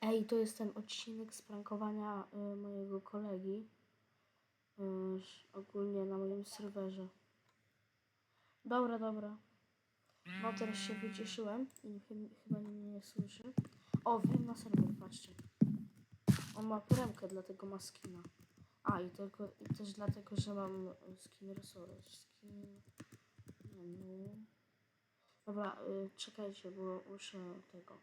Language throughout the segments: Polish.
Ej, to jest ten odcinek z prankowania y, mojego kolegi. Y, ogólnie na moim serwerze. Dobra, dobra. No teraz się wycieszyłem i chy- chyba mnie nie słyszy. O, wiem na serwer, patrzcie. On ma premkę, dlatego ma skina. A, i, tylko, i też dlatego, że mam skin resource. Skin... Dobra, y, czekajcie, bo muszę tego.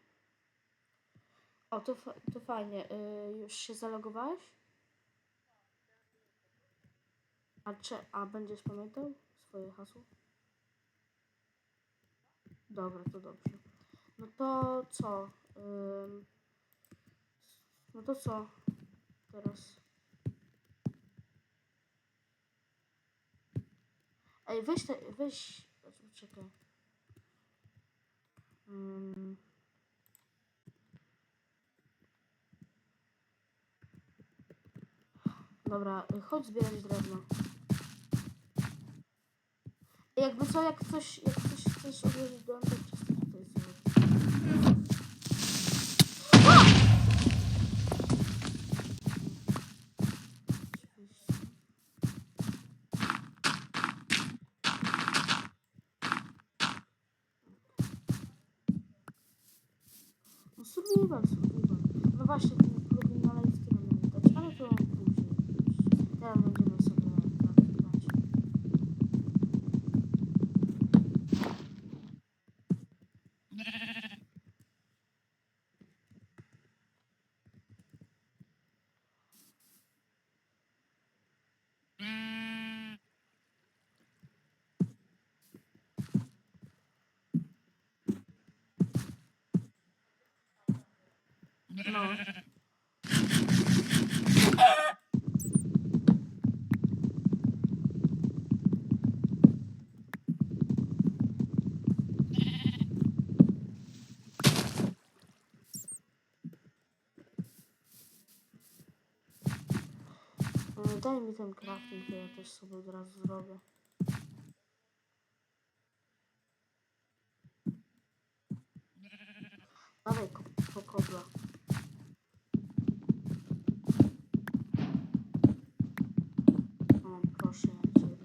O, to, to fajnie. Y, już się zalogowałeś? A, cze- a będziesz pamiętał swoje hasło? Dobra, to dobrze. No to co? Ym, no to co? Teraz. Ej, weź te, weź. Czekaj. Dobra, chodź zbierać drewno. Jakby co, jak coś, jak coś chcesz odłożyć do czysto tutaj zobacz. Oczywiście. No survival, survival. No właśnie, ten plugin na live miałem dać, ale to później już. Teraz będziemy sobie grać. No. E, Daj mi ten crafting, to ja też sobie od razu zrobię. Dawaj ko- po kobla. O, proszę ja ciebie.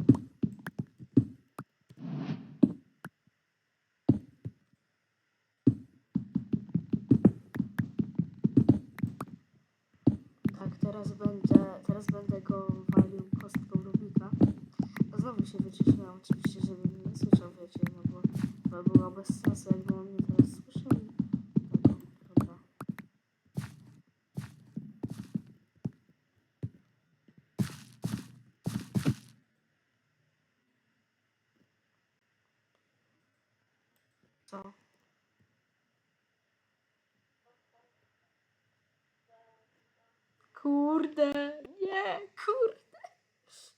Tak, teraz będę, teraz będę go walił kostką Rubika. A Znowu się wyciszyłem oczywiście, żeby mnie nie słyszał, wiecie, no bo to było bez sensu, jakby on mnie teraz słyszał. i Tego, dobra. Co? Kurde, nie, kurde.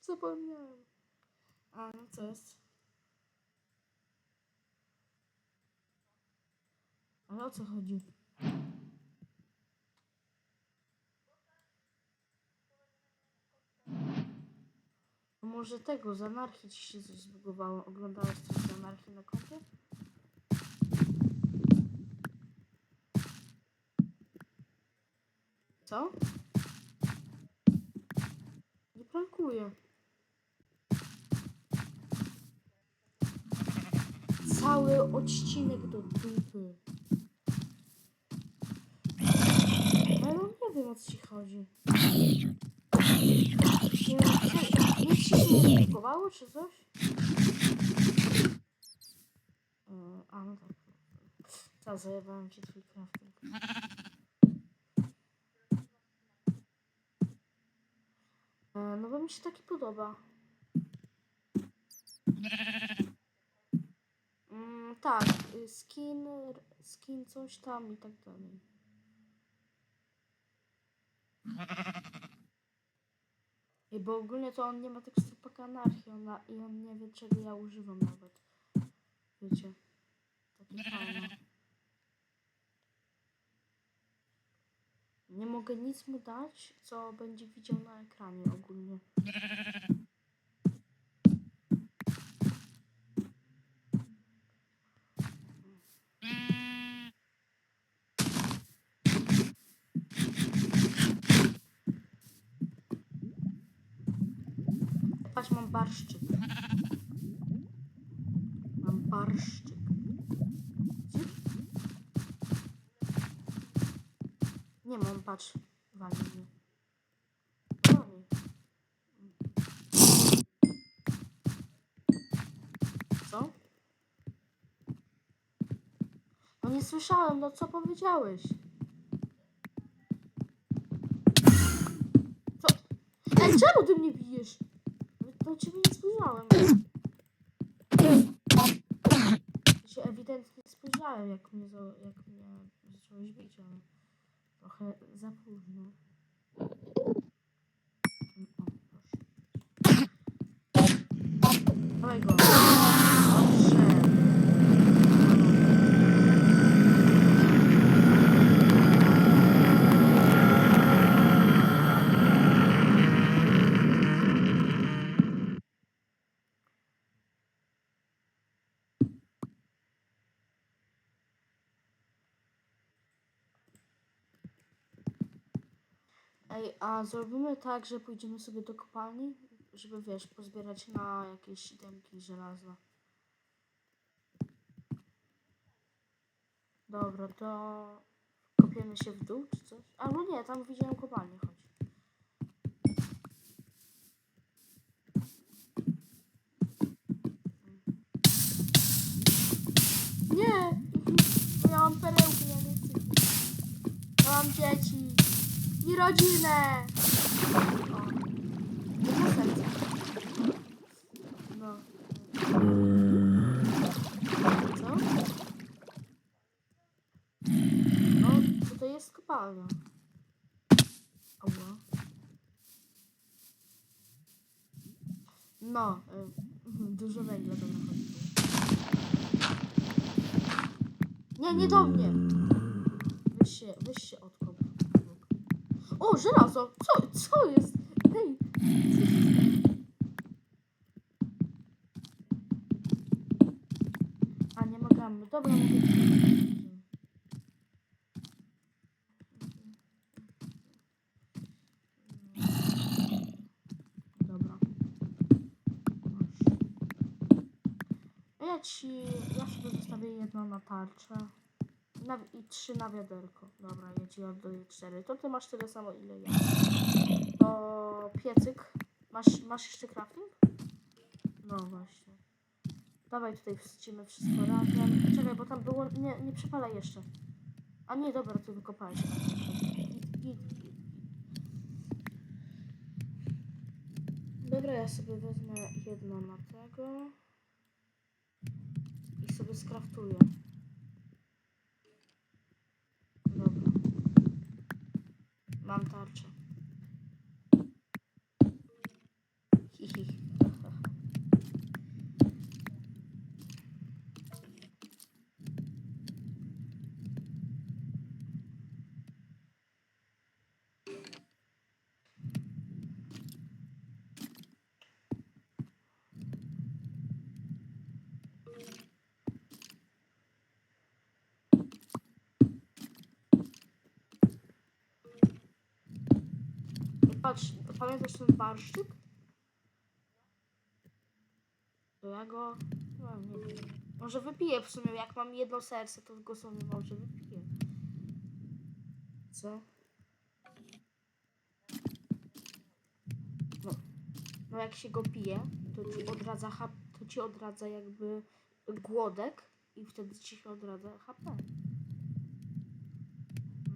Zapomniałem. A, no co jest? Ale o co chodzi? Może tego, z anarchii ci się coś zbugowało? Oglądałeś coś z anarchii na kompie? Co? Nie. Cały odcinek do dupy. Ale no nie wiem o co ci chodzi. Nie się nie czy coś? E, A no tak. Co, zajebałem ci twój crafting. No bo mi się taki podoba. Mm, tak, y, skin, skin coś tam i tak dalej. I bo ogólnie to on nie ma tekstur paka anarchii on i on nie wie czego ja używam nawet. Wiecie. mogę nic mu dać, co będzie widział na ekranie ogólnie. Patrz, mam barszczyk. Patrz. Wali. Co? No nie słyszałem, no co powiedziałeś? Co? Ej, czemu ty mnie bijesz? Do ciebie nie spojrzałem. Ja się ewidentnie spojrzałem, jak mnie, jak mnie zacząłeś bić, ale trochę za późno. Dawaj go. Dobrze. Ej, a zrobimy tak, że pójdziemy sobie do kopalni, żeby wiesz, pozbierać na jakieś itemki żelazne. Dobra, to kopiemy się w dół czy coś? Albo nie, tam widziałem kopalnię, rodzinę. No. Co? No, tutaj jest kopalnia. Ała. No, y, dużo węgla do nachodzi. Nie, nie do mnie. Weź się, weź się. O, żelazo! Co, co jest? Ej! co się stało? A, nie. Dobra, mogę ci- Dobra. Masz. A Ja ci... Ja sobie zostawię jedno na tarczę. Na, I trzy na wiaderko. Dobra, ja ci oddaję cztery. To ty masz tyle samo, ile ja. O, piecyk. Masz, masz jeszcze crafting? No właśnie. Dawaj tutaj wrzucimy wszystko razem. Czekaj, bo tam było... Nie, nie przepalaj jeszcze. A nie, dobra, ty wykopałeś. Dobra, ja sobie wezmę jedno na tego. I sobie skraftuję. Dobra. Mam tarczę. Hihi. I patrz, pamiętasz ten barszczyk? To ja go... No, nie wiem. Może wypiję w sumie, jak mam jedno serce, to go sobie może wypiję. Co? No, no jak się go pije, to ci odradza, to ci odradza jakby głodek i wtedy ci się odradza HP.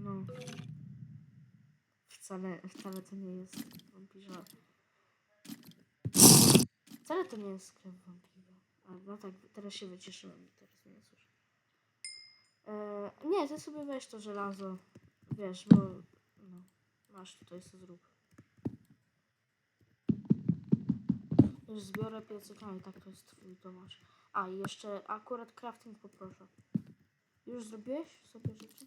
No. Wcale, wcale to nie jest wampirza. Wcale to nie jest krew wampira. No tak, teraz się wycieszyłem i teraz mnie nie słyszę. E, nie, ty sobie weź to żelazo. Wiesz, bo... No, masz tutaj, co zrób. Już zbiorę piecyk, a i tak to jest twój. A, i jeszcze akurat crafting poproszę. Już zrobiłeś sobie rzeczy?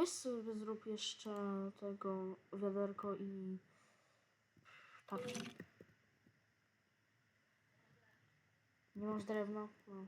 Weź sobie zrób jeszcze tego wiaderko i tak. Nie masz drewna? No.